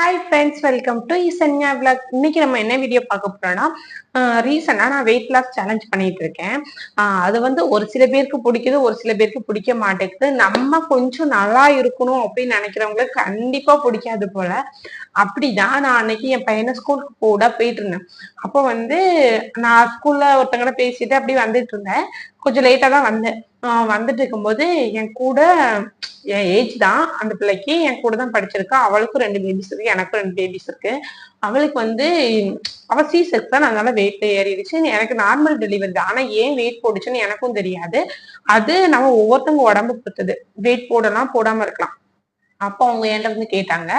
Hi friends welcome to Isanya vlog இன்னைக்கு நம்ம என்ன வீடியோ பார்க்க போறோம்னா ரீசெண்டாக நான் வெயிட் லாஸ் சேலஞ்ச் பண்ணிட்டு இருக்கேன். ஆஹ் அது வந்து ஒரு சில பேருக்கு பிடிக்குது ஒரு சில பேருக்கு பிடிக்க மாட்டேங்குது. நம்ம கொஞ்சம் நல்லா இருக்கணும் அப்படின்னு நினைக்கிறவங்களுக்கு கண்டிப்பா பிடிக்காது போல. அப்படிதான் நான் அன்னைக்கு என் பையனை ஸ்கூலுக்கு போட போயிட்டு இருந்தேன். அப்போ வந்து நான் ஸ்கூல்ல ஒருத்தங்கட பேசிட்டு அப்படி வந்துட்டு இருந்தேன். கொஞ்சம் லேட்டா தான் வந்தேன். ஆஹ் வந்துட்டு இருக்கும்போது என் கூட என் ஏஜ் தான் அந்த பிள்ளைக்கு என் கூட தான் படிச்சிருக்கா. அவளுக்கும் ரெண்டு பேபிஸ் இருக்கு எனக்கும் ரெண்டு பேபிஸ் இருக்கு. அவளுக்கு வந்து அவ சி செக்ஷன் அதனால வெயிட் ஏறிடுச்சு. எனக்கு நார்மல் டெலிவரி தான். ஆனா ஏன் வெயிட் போடுச்சுன்னு எனக்கும் தெரியாது. அது நம்ம ஒவ்வொருத்தவங்க உடம்பு பொறுத்தது. வெயிட் போடலாம் போடாம இருக்கலாம். அப்போ அவங்க என்கிட்ட வந்து கேட்டாங்க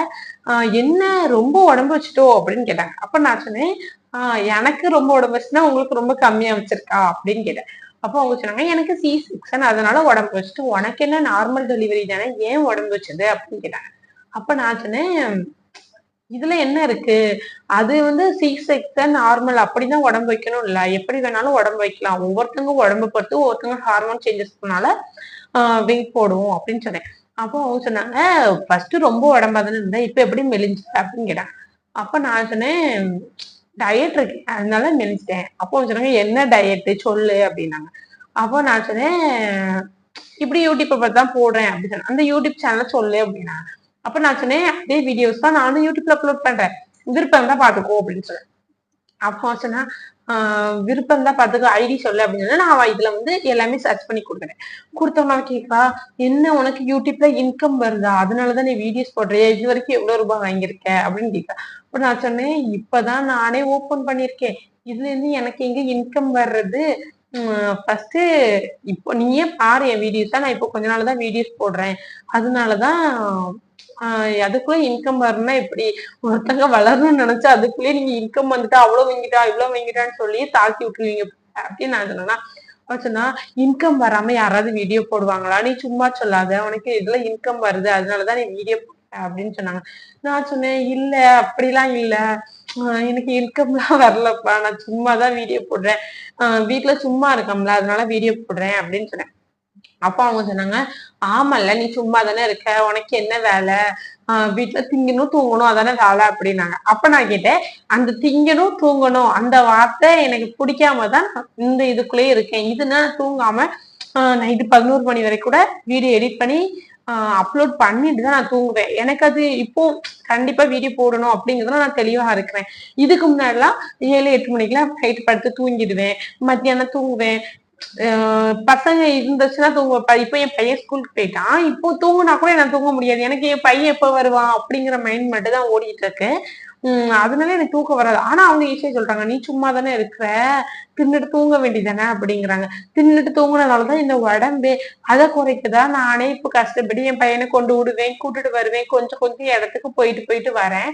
ஆஹ் என்ன ரொம்ப உடம்பு வச்சுட்டோ? அப்படின்னு கேட்டாங்க. அப்ப நான் சொன்னேன் ஆஹ் எனக்கு ரொம்ப உடம்பு வச்சுன்னா உங்களுக்கு ரொம்ப கம்மியா வச்சிருக்கா? அப்படின்னு கேட்டேன். அப்போ அவங்க சொன்னாங்க எனக்கு சி செக்ஷன் அதனால உடம்பு வச்சுட்டு உனக்கு என்ன நார்மல் டெலிவரி தானே ஏன் உடம்பு வச்சது? அப்படின்னு கேட்டாங்க. அப்ப நான் சொன்னேன் இதுல என்ன இருக்கு? அது வந்து சி செக்ஷன் நார்மல் அப்படிதான் உடம்பு வைக்கணும் இல்ல எப்படி வேணாலும் உடம்பு வைக்கலாம். ஒவ்வொருத்தவங்க உடம்பு பொறுத்து ஒவ்வொருத்தவங்க ஹார்மோன் சேஞ்சஸ்னால வெயிட் போடுவோம் அப்படின்னு சொன்னேன். அப்போ அவங்க சொன்னாங்க ஃபர்ஸ்ட் ரொம்ப உடம்பா தானே இருந்தேன் இப்ப எப்படி மெலிஞ்சு அப்படின்னு கேட்டாங்க. அப்ப நான் சொன்னேன் டயட் இருக்கு. அதனால நினைச்சிட்டேன். அப்போ சொன்னாங்க என்ன டயட்டு சொல்லு அப்படின்னாங்க. அப்போ நான் சொன்னேன் இப்படி யூடியூப்பை பார்த்து தான் போடுறேன் அப்படின்னு சொன்னேன். அந்த யூடியூப் சேனல் சொல்லு அப்படின்னா அப்ப நான் சொன்னேன் அதே வீடியோஸ் தான் நானும் யூடியூப்ல அப்லோட் பண்றேன். விருப்பம் தான் பாத்துக்கோ அப்படின்னு சொன்னேன். அப்போ சொன்னா விருப்பம் தான் பார்த்துக்க ஐடி சொல்லு அப்படின்னு நான் நான் இதுல வந்து எல்லாமே சர்ச் பண்ணி கொடுக்குறேன். கொடுத்தோம்னா கேட்பா என்ன உனக்கு யூடியூப்ல இன்கம் வருதா? அதனாலதான் நீ வீடியோஸ் போடுறிய? இது வரைக்கும் எவ்வளவு ரூபாய் வாங்கியிருக்க? அப்படின்னு கேட்பா அப்ப நான் சொன்னேன் இப்பதான் நானே ஓபன் பண்ணிருக்கேன் இதுல இருந்து எனக்கு எங்க இன்கம் வர்றது? ஃபர்ஸ்ட் இப்போ நீயே பாரு என் வீடியோஸ் தான் நான் இப்போ கொஞ்ச நாள் தான் வீடியோஸ் போடுறேன். அதனாலதான் அதுக்குள்ள இன்கம் வரணும்னா எப்படி? ஒருத்தங்க வளரணும்னு நினைச்சா அதுக்குள்ளேயே நீங்க இன்கம் வந்துட்டா அவ்வளவு வாங்கிட்டா இவ்வளவு வாங்கிட்டான்னு சொல்லி தாக்கி விட்டுருவீங்க. அப்படின்னு நான் சொன்னேன்னா சொன்னா இன்கம் வராம யாராவது வீடியோ போடுவாங்களா? நீ சும்மா சொல்லாத உனக்கு இதுல இன்கம் வருது அதனாலதான் நீ வீடியோ அப்படின்னு சொன்னாங்க. நான் சொன்னேன் இல்ல அப்படிலாம் இல்ல. ஆஹ் எனக்கு இன்கம்லாம் வரலப்பா. நான் சும்மா தான் வீடியோ போடுறேன். ஆஹ் வீட்டுல சும்மா இருக்கம்ல அதனால வீடியோ போடுறேன் அப்படின்னு சொன்னேன். அப்பா அவங்க சொன்னாங்க ஆமால்ல நீ சும்மா தானே இருக்க உனக்கு என்ன வேலை? ஆஹ் வீட்டுல திங்கணும் தூங்கணும் அதானே வேலை? அப்படின்னாங்க. அப்ப நான் கேட்டேன் அந்த திங்கணும் தூங்கணும் அந்த வார்த்தை எனக்கு பிடிக்காம தான் இந்த இதுக்குள்ளேயே இருக்கேன். இதுனா தூங்காம நைட்டு பதினோரு மணி வரை கூட வீடியோ எடிட் பண்ணி அப்லோட் பண்ணிட்டு தான் நான் தூங்குவேன். எனக்கு அது இப்போ கண்டிப்பா வீடியோ போடணும் அப்படிங்கிறதுல நான் தெளிவா இருக்கிறேன். இதுக்கு முன்னாடிலாம் ஏழு எட்டு மணிக்கெல்லாம் நைட்டு படுத்து தூங்கிடுவேன். மத்தியானம் தூங்குவேன். பசங்க இருந்துச்சுன்னா தூங்க இப்போ என் பையன் ஸ்கூலுக்கு போயிட்டான். இப்போ தூங்குனா கூட நான் தூங்க முடியாது. எனக்கு என் பையன் எப்போ வருவான் அப்படிங்கிற மைண்ட் மட்டும் தான் ஓடிட்டு இருக்கு. உம் அதனால எனக்கு தூக்கம் வராது. ஆனா அவங்க ஈஸியா சொல்றாங்க நீ சும்மா தானே இருக்கிற? தின்னுட்டு தூங்க வேண்டியதானே அப்படிங்கிறாங்க. தின்னுட்டு தூங்குனதாலதான் இந்த உடம்பே. அதை குறைக்குதா நானே இப்ப கஷ்டப்பட்டு என் பையனை கொண்டு விடுவேன் கூட்டிட்டு வருவேன். கொஞ்சம் கொஞ்சம் இடத்துக்கு போயிட்டு போயிட்டு வரேன்.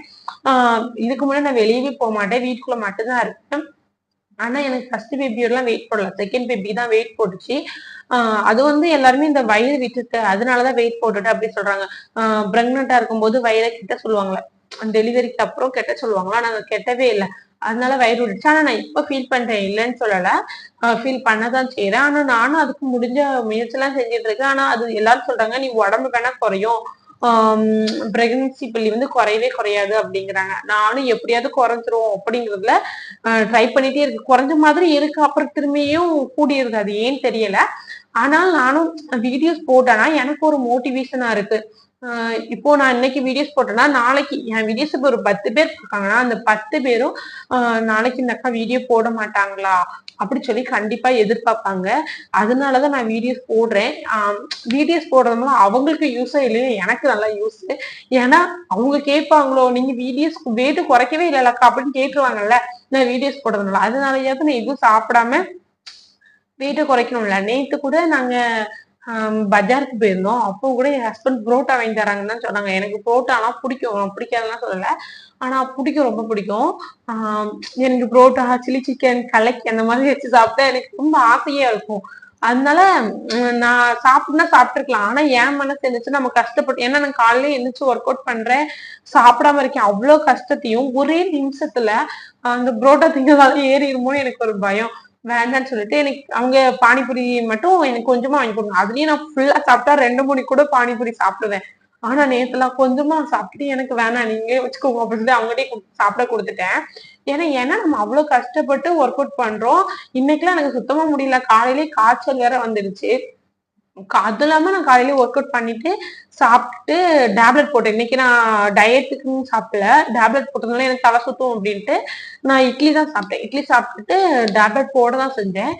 ஆஹ் இதுக்கு முன்னாடி நான் வெளியவே போக மாட்டேன். வீட்டுக்குள்ள மட்டும்தான் இருப்பேன். ஆனா எனக்கு ஃபர்ஸ்ட் பேபியோடலாம் வெயிட் போடல. செகண்ட் பேபி தான் வெயிட் போட்டுச்சு. அது வந்து எல்லாருமே இந்த வயிறு விட்டுட்டு அதனாலதான் வெயிட் போட்டுட்டு அப்படி சொல்றாங்க. பிரெக்னண்டா இருக்கும்போது வயிறை கிட்ட சொல்லுவாங்களே? டெலிவரிக்கு அப்புறம் கெட்ட சொல்லுவாங்களா? நாங்க கெட்டவே இல்லை. அதனால வயிறு விட்டுச்சு. ஆனா நான் இப்ப ஃபீல் பண்றேன். இல்லைன்னு சொல்லல. ஃபீல் பண்ணதான் செய்யறேன் ஆனா நானும் அதுக்கு முடிஞ்ச முயற்சி எல்லாம் செஞ்சுட்டு இருக்கேன். ஆனா அது எல்லாரும் சொல்றாங்க நீ உடம்பு வேணா குறையும். பிரெக்னன்சி பள்ளி வந்து குறையவே குறையாது அப்படிங்கிறாங்க. நானும் எப்படியாவது குறைஞ்சிரும் அப்படிங்கிறதுல ட்ரை பண்ணிட்டே இருக்கு. குறைஞ்ச மாதிரி இருக்கு அப்புறம் திரும்பியும் கூடியிருது அது ஏன்னு தெரியல. ஆனால் நானும் வீடியோஸ் போட்டேன்னா எனக்கு ஒரு மோட்டிவேஷனா இருக்கு. இப்போ நான் இன்னைக்கு வீடியோஸ் போட்டேன்னா நாளைக்கு என் வீடியோஸ் இப்போ ஒரு பத்து பேர் பார்க்காங்கன்னா அந்த பத்து பேரும் நாளைக்கு இந்த அக்கா வீடியோ போட மாட்டாங்களா? அப்படி சொல்லி கண்டிப்பா எதிர்பார்ப்பாங்க. அதனாலதான் நான் வீடியோஸ் போடுறேன். வீடியோஸ் போடுறதுனால அவங்களுக்கு யூஸா இல்லையா எனக்கு நல்லா யூஸ் ஏன்னா அவங்க கேட்பாங்களோ நீங்க வீடியோஸ் வெயிட் குறைக்கவே இல்லைல்லக்கா அப்படின்னு கேட்டுருவாங்கல்ல நான் வீடியோஸ் போடுறதுனால. அதனாலயாவது நான் எதுவும் சாப்பிடாம வெயிட்டை குறைக்கணும்ல. நேத்து கூட நாங்க பஜாருக்கு போயிருந்தோம். அப்போ கூட என் ஹஸ்பண்ட் புரோட்டா வாங்கி தராங்கன்னு தான் சொன்னாங்க. எனக்கு புரோட்டாலாம் பிடிக்கும். பிடிக்காதுலாம் சொல்லல. ஆனா பிடிக்கும் ரொம்ப பிடிக்கும். எனக்கு புரோட்டா சில்லி சிக்கன் கலக்கி அந்த மாதிரி வச்சு சாப்பிட்டா எனக்கு ரொம்ப ஆசையா இருக்கும். அதனால நான் சாப்பிட்டுனா சாப்பிட்டுருக்கலாம். ஆனா என் மனசு இருந்துச்சு நம்ம கஷ்டப்பட்டு ஏன்னா நான் காலையில எழுந்திரிச்சு ஒர்க் அவுட் பண்றேன். சாப்பிடாம இருக்கேன். அவ்வளவு கஷ்டத்தையும் ஒரே நிமிஷத்துல அந்த புரோட்டா திங்கிறதால ஏறிடுமோன்னு எனக்கு ஒரு பயம். வேண்டாம்னு சொல்லிட்டு எனக்கு அவங்க பானிபூரி மட்டும் எனக்கு கொஞ்சமா வாங்கி கொடுங்க. அதுலயும் நான் ஃபுல்லா சாப்பிட்டா ரெண்டு மணி கூட பானிபூரி சாப்பிடுவேன். ஆனா நேத்துலாம் கொஞ்சமா சாப்பிட்டு எனக்கு வேணாம். நீங்களே வச்சுக்கோங்க அப்படின்னு சொல்லி அவங்ககிட்டயே சாப்பிட கொடுத்துட்டேன். ஏன்னா ஏன்னா நம்ம அவ்வளவு கஷ்டப்பட்டு ஒர்க் அவுட் பண்றோம். இன்னைக்கெல்லாம் எனக்கு சுத்தமா முடியல. காலையிலேயே காய்ச்சல் வேற வந்துருச்சு. அது இல்லாம நான் காலையில ஒர்க் அவுட் பண்ணிட்டு சாப்பிட்டு டேப்லெட் போட்டேன். இன்னைக்கு நான் டயட்டுக்குன்னு சாப்பிடல. டேப்லெட் போட்டதுனால எனக்கு தலை சுத்தும் அப்படின்ட்டு நான் இட்லி தான் சாப்பிட்டேன். இட்லி சாப்பிட்டுட்டு டேப்லெட் போட தான் செஞ்சேன்.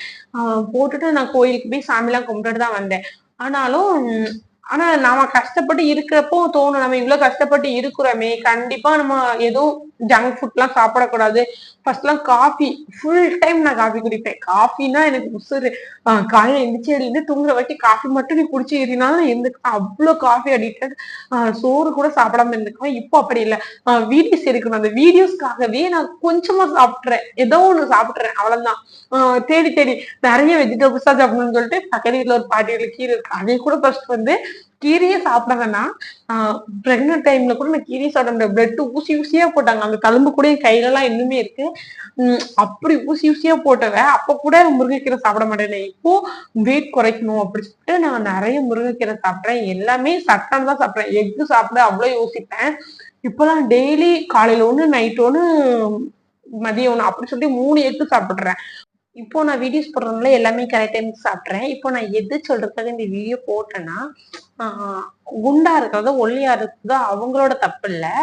போட்டுட்டு நான் கோயிலுக்கு போய் சாமிலாம் கும்பிட்டுட்டு தான் வந்தேன். ஆனாலும் ஆனா நாம கஷ்டப்பட்டு இருக்கிறப்போ தோணும் நம்ம இவ்வளவு கஷ்டப்பட்டு இருக்கிறோமே கண்டிப்பா நம்ம எதுவும் ஜங்க் ஃபுட் எல்லாம் சாப்பிடக்கூடாது. ஃபர்ஸ்ட் எல்லாம் காஃபி ஃபுல் டைம் நான் காஃபி குடிப்பேன். காஃபினா எனக்கு உசுறு. காலையில எந்திரிச்சு இருந்து தூங்குற வரைக்கும் காஃபி மட்டும் நீ குடிச்சு இருந்தாலும் இருந்துக்கு அவ்வளவு காஃபி அடிக்டட் சோறு கூட சாப்பிடாம இருந்துக்குவேன் இப்போ அப்படி இல்லை. வீடியோஸ் இருக்கணும் அந்த வீடியோஸ்க்காகவே நான் கொஞ்சமா சாப்பிட்றேன் ஏதோ ஒண்ணு சாப்பிட்றேன் அவ்வளவுதான். தேடி தேடி நிறைய வெஜிடபிள்ஸா சாப்பிடணும்னு சொல்லிட்டு பக்கத்து வீட்டுல ஒரு பாட்டியோட கீரை இருக்கு. அதே கூட ஃபர்ஸ்ட் வந்து கீரையே சாப்பிட பிரெக்னன்ட் டைம்ல கூட நான் கீரையை சாப்பிட முடியாது பிளட் ஊசி ஊசியா போட்டாங்க. அந்த தழும்பு கூட என் கையில எல்லாம் இன்னுமே இருக்கு அப்படி ஊசி ஊசியா போட்டவன் அப்ப கூட முருங்கைக்கீரை சாப்பிட மாட்டேன். இப்போ வெயிட் குறைக்கணும் அப்படி சொல்லிட்டு நான் நிறைய முருங்கைக்கீரை சாப்பிட்றேன். எல்லாமே சட்டம் தான் சாப்பிட்றேன். எக்கு சாப்பிட அவ்வளவு யோசிப்பேன். இப்பெல்லாம் டெய்லி காலையில ஒண்ணு நைட் ஒண்ணு மதியம் ஒண்ணு அப்படி சொல்லி மூணு எக்கு சாப்பிடுறேன். இப்போ நான் வீடியோஸ் போடுறதுனால எல்லாமே கரெக்ட் டைம் சாப்பிட்றேன். இப்போ நான் எது சொல்றதுக்காக இந்த வீடியோ போட்டேன்னா குண்டா இருக்கிறது ஒல்லியா இருக்கிறது அவங்களோட தப்பு இல்லை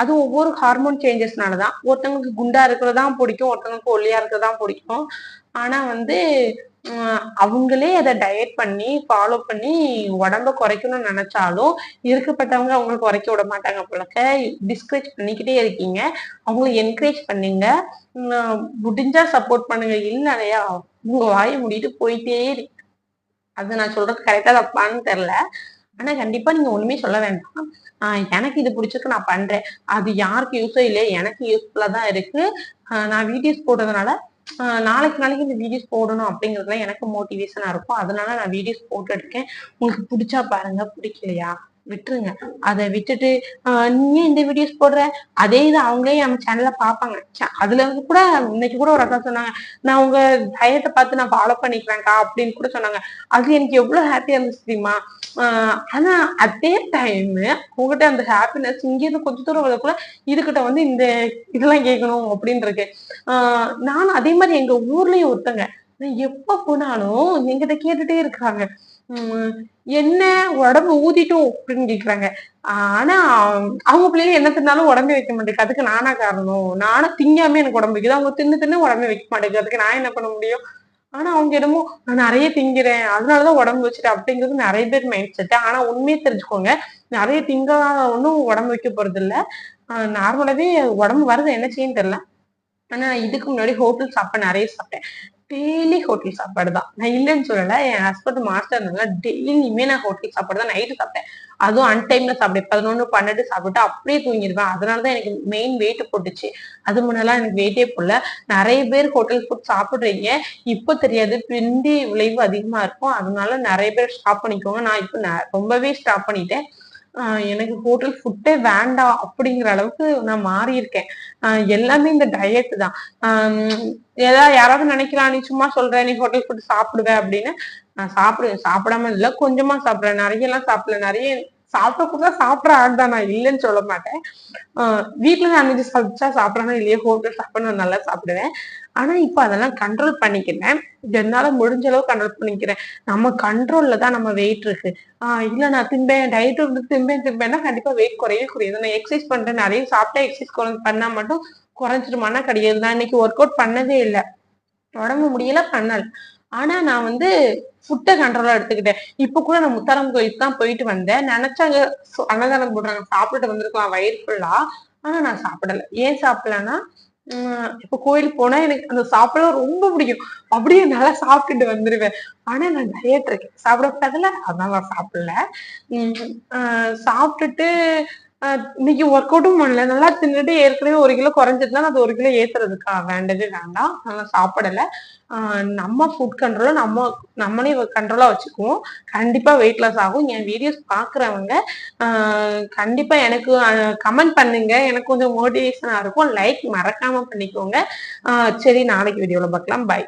அது ஒவ்வொரு ஹார்மோன் சேஞ்சஸ்னால தான் ஒருத்தவங்களுக்கு குண்டா தான் பிடிக்கும் ஒருத்தவங்களுக்கு ஒல்லியா தான் பிடிக்கும். ஆனா வந்து அவங்களே அதை டயட் பண்ணி ஃபாலோ பண்ணி உடம்ப குறைக்கணும்னு நினைச்சாலும் இருக்கப்பட்டவங்க அவங்களை குறைக்க விட மாட்டாங்க போலக்க டிஸ்கரேஜ் பண்ணிக்கிட்டே இருக்கீங்க. அவங்கள என்கரேஜ் பண்ணுங்க. முடிஞ்சா சப்போர்ட் பண்ணுங்க. இல்லையா உங்க வாயை முடிட்டு போயிட்டே இருக்கு அது நான் சொல்றது கரெக்டா தப்பான்னு தெரியல. ஆனா கண்டிப்பா நீங்க ஒண்ணுமே சொல்ல வேண்டாம். ஆஹ் எனக்கு இது பிடிச்சிருக்கு நான் பண்றேன். அது யாருக்கு யூஸோ இல்லையா எனக்கு யூஸ்ஃபுல்லா தான் இருக்கு. நான் வீடியோஸ் போடுறதுனால நாளைக்கு நாளைக்கு இந்த வீடியோஸ் போடணும் அப்படிங்கிறதுல எனக்கு மோட்டிவேஷனா இருக்கும். அதனால நான் வீடியோஸ் போட்டு இருக்கேன். உங்களுக்கு பிடிச்சா பாருங்க பிடிக்கலையா? விட்டுருங்க. அதை விட்டுட்டு நீ இந்த வீடியோஸ் போடுற? அதே இது அவங்களே நம்ம சேனல்ல பாப்பாங்க அதுல இருந்து கூட இன்னைக்கு கூட ஒரு அக்கா சொன்னாங்க நான் உங்க டயத்தை பார்த்து நான் ஃபாலோ பண்ணிக்கிறேன்க்கா அப்படின்னு கூட சொன்னாங்க. அது எனக்கு எவ்வளவு ஹாப்பியா இருந்துச்சு தெரியுமா? ஆனா அதே டைம் உங்ககிட்ட அந்த ஹாப்பினஸ் இங்கேருந்து கொஞ்ச தூரம் கூட இதுகிட்ட வந்து இந்த இதெல்லாம் கேட்கணும் அப்படின்னு இருக்கு ஆஹ் நானும் அதே மாதிரி எங்க ஊர்லயும் ஒருத்தங்க எப்ப போனாலும் எங்கிட்ட கேட்டுட்டே இருக்காங்க. என்ன உடம்பு ஊதிட்டும் அப்படின்னு கேக்குறாங்க. ஆனா அவங்க பிள்ளைங்க என்ன தின்னாலும் உடம்பே வைக்க மாட்டேங்குது. அதுக்கு நானா காரணம்? நானும் திங்காம எனக்கு உடம்பு வைக்குது. அவங்க தின்னு தின்னு உடம்பு வைக்க மாட்டேங்குது. அதுக்கு நான் என்ன பண்ண முடியும்? ஆனா அவங்க என்னமோ நான் நிறைய திங்கிறேன். அதனாலதான் உடம்பு வச்சுட்டேன். அப்படிங்கிறது நிறைய பேர் மைண்ட் செட் ஆனா உண்மையே தெரிஞ்சுக்கோங்க. நிறைய திங்காத ஒன்றும் உடம்பு வைக்க போறது இல்ல நார்மலாவே உடம்பு வருது. என்ன செய்யும் தெரியல. ஆனா இதுக்கு முன்னாடி ஹோட்டல் சாப்பிட நிறைய சாப்பிட்டேன். டெய்லி ஹோட்டல் சாப்பாடு தான். நான் இல்லைன்னு சொல்லல என் ஹஸ்பண்ட் மாஸ்டர் டெய்லியுமே நான் ஹோட்டல் சாப்பாடு தான் நைட்டு சாப்பிட்டேன். அதுவும் அன்டைம்ல சாப்பிட்டேன். பதினொன்று பன்னெண்டு சாப்பிட்டு அப்படியே தூங்கிடுவேன். அதனாலதான் எனக்கு மெயின் வெயிட் போட்டுச்சு. அது முன்னெல்லாம் எனக்கு வெயிட்டே போடல. நிறைய பேர் ஹோட்டல் ஃபுட் சாப்பிடுறீங்க. இப்போ தெரியாது பிந்தி விளைவு அதிகமா இருக்கும். அதனால நிறைய பேர் ஸ்டாப் பண்ணிக்கோங்க. நான் இப்போ ரொம்பவே ஸ்டாப் பண்ணிட்டேன். எனக்கு ஹோட்டல் ஃபுட்டே வேண்டாம் அப்படிங்கிற அளவுக்கு நான் மாறி இருக்கேன் எல்லாமே இந்த டயட் தான். ஏதாவது யாராவது நினைக்கிறா நீ சும்மா சொல்ற நீ ஹோட்டல் ஃபுட் சாப்பிடுவேன் அப்படின்னு. நான் சாப்பிடுவேன் சாப்பிடாம இல்லை கொஞ்சமா சாப்பிடுறேன். நிறைய எல்லாம் சாப்பிடல. நிறைய சாப்பிட கூட சாப்பிட்ற ஆள் தான் நான் இல்லைன்னு சொல்ல மாட்டேன். வீட்டுல நான்வெஜ் சாப்பிட்டா சாப்பிட்றேன்னா இல்லையே ஹோட்டல் சாப்பிட நான் நல்லா சாப்பிடுவேன். ஆனா இப்ப அதெல்லாம் கண்ட்ரோல் பண்ணிக்கிறேன். என்னால முடிஞ்ச அளவு கண்ட்ரோல் பண்ணிக்கிறேன். நம்ம கண்ட்ரோல்ல தான் நம்ம வெயிட் இருக்கு. ஆஹ் இல்ல நான் திம்பேன் டயட் வந்து திம்பேன் திம்பேன்னா கண்டிப்பா வெயிட் குறையவே குறையுது. நான் எக்ஸசைஸ் பண்றேன். நிறைய சாப்பிட்டா எக்ஸசைஸ் பண்ணா மட்டும் குறைஞ்சிருமானா கிடையாது. நான் இன்னைக்கு ஒர்க் அவுட் பண்ணதே இல்லை. உடம்பு முடியல பண்ணல. ஆனா நான் வந்து ஃபுட்டை கண்ட்ரோலா எடுத்துக்கிட்டேன். இப்ப கூட நான் முத்தாரம் கோயிலுக்கு தான் போயிட்டு வந்தேன். நினைச்சாங்க அன்னதானம் போடுறாங்க. சாப்பிட்டு வந்திருக்கலாம். வயிறு ஃபுல்லா ஆனா நான் சாப்பிடல. ஏன் சாப்பிடலன்னா இப்ப கோயிலுக்கு போனா எனக்கு அந்த சாப்பிட ரொம்ப பிடிக்கும். அப்படியே நல்லா சாப்பிட்டுட்டு வந்துருவேன். ஆனா நான் டயட் இருக்கேன். சாப்பிடக்கூடாதுல அதான் நான் சாப்பிடல. சாப்பிட்டுட்டு இன்னைக்கு ஒர்க் அவுட்டும் பண்ணல. நல்லா தின்னுட்டு ஏற்கனவே ஒரு கிலோ குறைஞ்சிட்டு அது ஒரு கிலோ ஏத்துறதுக்கா? வேண்டவே வேண்டாம். நல்லா சாப்பிடல. நம்ம ஃபுட் கண்ட்ரோல நம்ம நம்மளே கண்ட்ரோலா வச்சுக்குவோம். கண்டிப்பா வெயிட் லாஸ் ஆகும். என் வீடியோஸ் பாக்குறவங்க கண்டிப்பா எனக்கு கமெண்ட் பண்ணுங்க. எனக்கு கொஞ்சம் மோட்டிவேஷனா இருக்கும். லைக் மறக்காம பண்ணிக்கோங்க. சரி நாளைக்கு வீடியோல பார்க்கலாம். பை